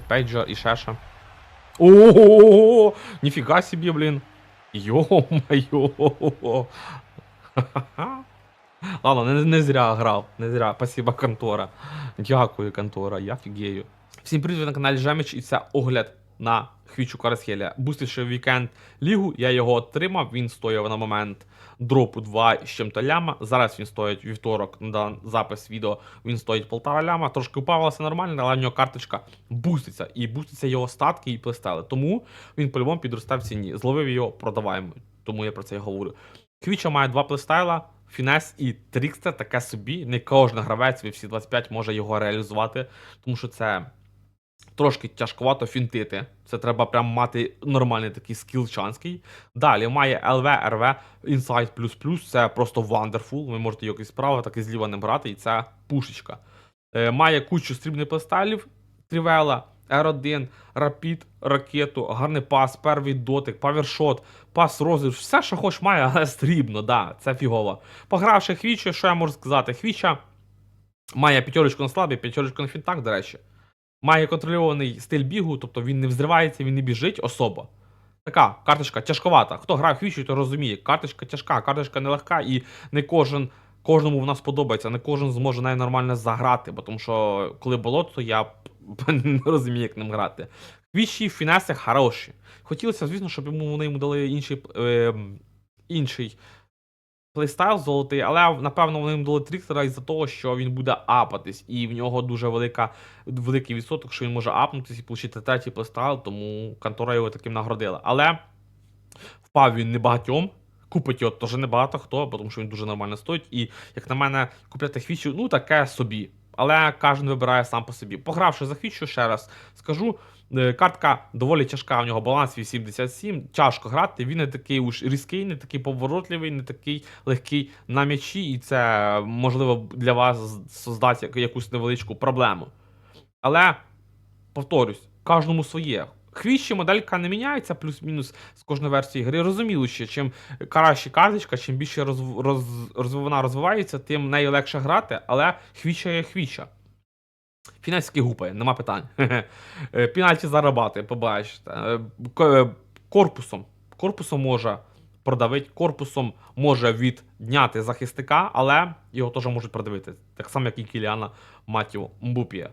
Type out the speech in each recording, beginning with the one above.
Пейджа і Шеша. Ого! Ніфіга собі, блін. Йо-моє. Ладно, не, не зря грав. Не зря. Спасибо, контора. Дякую, контора. Я фігею. Всім привіт на каналі Жеміч і це огляд на Хвічу Карасхеля. Бустивши вікенд лігу, я його отримав. Він стояв на момент дропу 2 з чим-то ляма. Зараз він стоїть вівторок на запис відео. Він стоїть полтора ляма. Трошки упав, все нормально, але в нього карточка буститься. І буститься його статки і плестели. Тому він по-любому підросте в ціні. Зловив його, продаваємо. Тому я про це і говорю. Квіча має два плейстайла. Фінес і Трікстер таке собі. Не кожен гравець в всі 25 може його реалізувати, тому що це трошки тяжковато фінтити. Це треба прям мати нормальний такий скіл чанський. Далі має ЛВ, РВ, Insight++, це просто wonderful. Ви можете його і справа, так і зліва не брати, і це пушечка. Е, має кучу стрібних плейстайлів, Трівела, R1, Рапід, ракету, гарний пас, первий дотик, павершот, пас розрив, все, що хоч має, але стрібно, да, це фігово. Погравши Хвіча, що я можу сказати? Хвіча має п'ятерочку на слабі, п'ятерочку на фінтах, до речі. Має контрольований стиль бігу, тобто він не взривається, він не біжить особо. Така карточка тяжковата. Хто грає в Хвічу, то розуміє. Карточка тяжка, карточка нелегка, і не кожен. Кожному в нас подобається, не кожен зможе нею нормально заграти, бо тому що коли болото, то я не розумію, як ним грати. Квічі фінеси хороші. Хотілося, звісно, щоб йому вони йому дали інший, е, інший плейстайл золотий, але напевно вони йому дали тріктера із-за того, що він буде апатись, і в нього дуже велика, великий відсоток, що він може апнутися і отримати третій плейстайл, тому контора його таким нагородила. Але впав він небагатьом. Купить його теж небагато хто, тому що він дуже нормально стоїть. І, як на мене, купляти хвічу, ну таке собі. Але кожен вибирає сам по собі. Погравши захищу, ще раз скажу. е, Картка доволі тяжка, у нього баланс 87. Тяжко грати. Він не такий уж різкий, не такий поворотливий, не такий легкий на м'ячі, і це можливо для вас создасть якусь невеличку проблему. Але повторюсь, кожному своє. Хвіщі моделька не міняється, плюс-мінус з кожної версії гри. Розуміло, що чим краще карточка, чим більше розв... роз... роз... вона розвивається, тим нею легше грати, але хвіча є хвіча. Фінальський гупає, нема питань. Е, Пенальті зарабати, побачите. Е, е, Корпусом. Корпусом може продавити, корпусом може відняти захисника, але його теж можуть продавити. Так само, як і Кіліана Матіо Мбупія.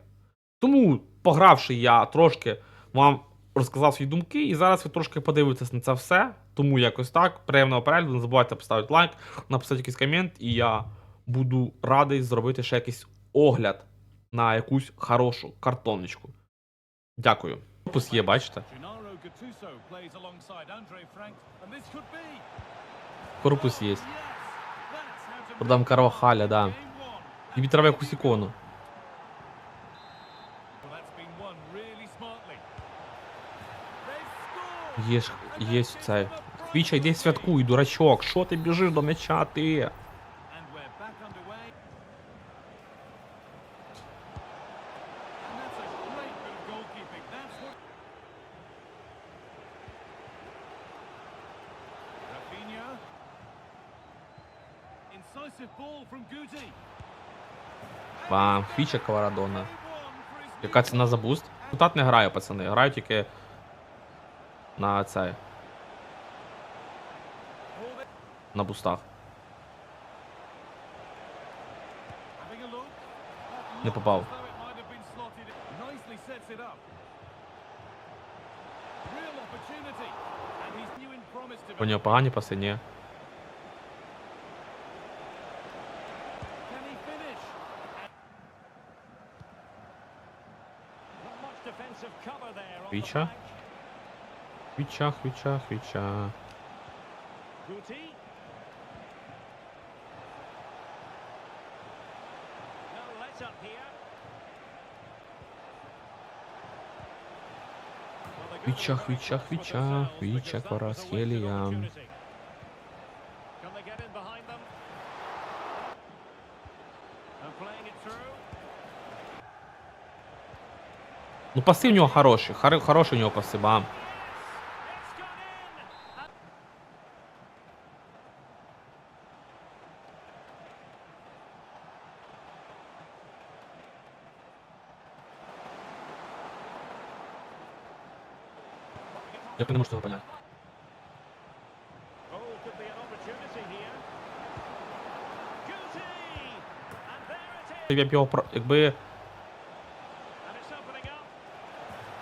Тому, погравши, я трошки вам розказав свої думки, і зараз ви трошки подивитесь на це все. Тому якось так. Приємного перегляду, не забувайте поставити лайк, написати якийсь комент, і я буду радий зробити ще якийсь огляд на якусь хорошу картоночку. Дякую. Корпус є, бачите? Корпус є. Продам Карвахаля, да. Тобі треба якусь ікону. Є ж є цей. Хвіча, йди святкуй, дурачок. Що ти біжиш до м'яча, ти? Бам, Хвіча Кварадона. Яка ціна за буст? Депутат не граю, пацани. Граю тільки на цей. На бустах. Не попав. У нього погані паси? Ні. Віча. Хвіча. Хвіча, хвіча, хвіча. Хвіча, the хвіча, playing it through. Ну паси в нього хороші. Хар- Хороші у нього паси, бам. Як ви не можете поняти? Я б його про. Якби.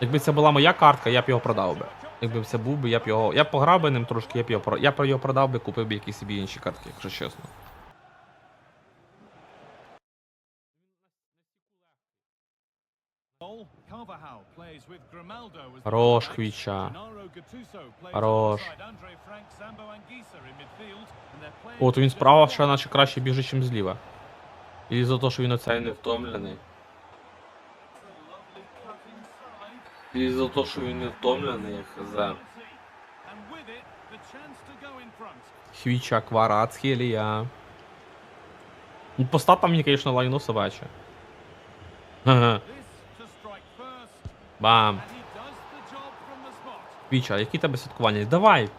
Якби це була моя картка, я б його продав би. Якби це був би, я б його. Я б пограв би ним трошки, я б його. Я б його продав би, купив би якісь собі інші картки, якщо чесно. And they're playing От він справа ще наче краще біжить, ніж зліва. І за те, що він оцей не втомлений. І за те, що він не втомлений, хз. In front. Хвіча, кварат, хелія. Ну, по статам мені, звісно, лайно собаче. Ага. Spot. Віча, які тебе святкування? Давай!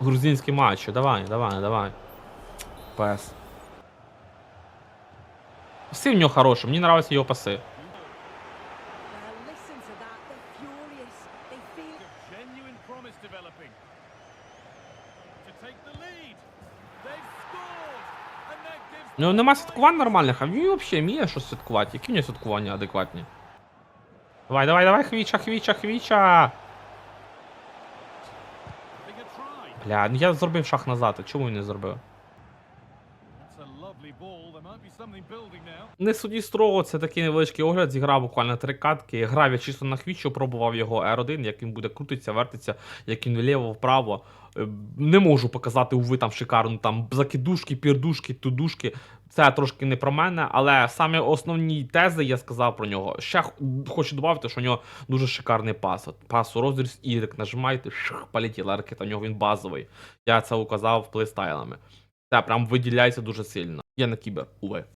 Грузинські матчі, давай, давай, давай. Пес. Паси в нього хороші, мені подобаються його паси. Ну нема святкувань нормальних, а він взагалі вміє щось святкувати. Які в нього святкування адекватні? Давай, давай, давай, хвіча, хвіча, хвіча! Бля, ну я зробив шаг назад, а чому не зробив? Не суді строго, це такий невеличкий огляд, зіграв буквально три катки. Грав я чисто на хвічу, пробував його R1, як він буде крутитися, вертиться, як він вліво, вправо. Е, Не можу показати, уви, там шикарно, там закидушки, пірдушки, тудушки. Це трошки не про мене, але саме основні тези я сказав про нього. Ще хочу додати, що у нього дуже шикарний пас. От Пас у розріз ірик нажимаєте, шх, полетіла ракета, у нього він базовий. Я це указав плейстайлами. Це прям виділяється дуже сильно. Я на кібер, уви.